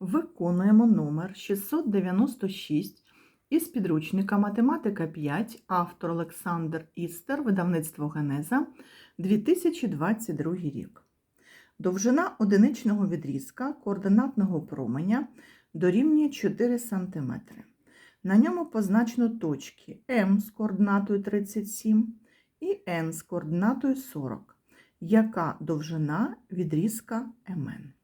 Виконуємо номер 696 із підручника Математика 5, автор Олександр Істер, видавництво Генеза, 2022 рік. Довжина одиничного відрізка координатного променя дорівнює 4 см. На ньому позначено точки М з координатою 37 і N з координатою 40. Яка довжина відрізка МН?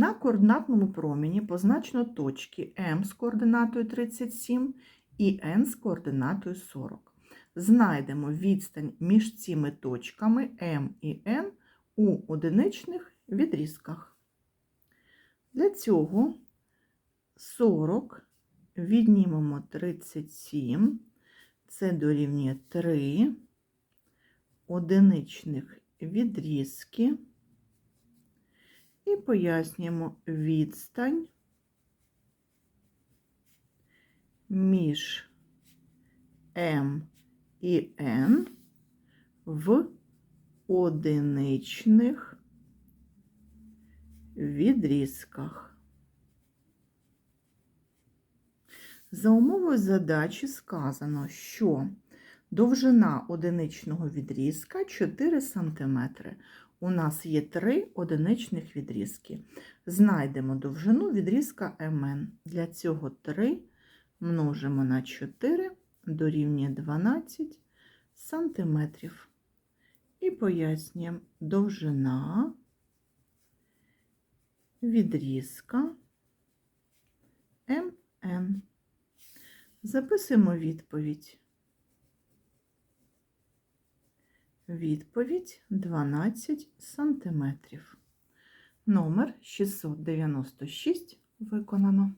На координатному промені позначено точки М з координатою 37 і N з координатою 40. Знайдемо відстань між цими точками М і N у одиничних відрізках. Для цього 40 віднімемо 37, це дорівнює 3 одиничних відрізки і пояснюємо відстань між М і N в одиничних відрізках. За умовою задачі сказано, що довжина одиничного відрізка 4 см. У нас є три одиничних відрізки. Знайдемо довжину відрізка МН. Для цього 3 множимо на 4 дорівнює 12 см. І пояснюємо довжина відрізка МН. Записуємо відповідь. Відповідь 12 сантиметрів. Номер 696 виконано.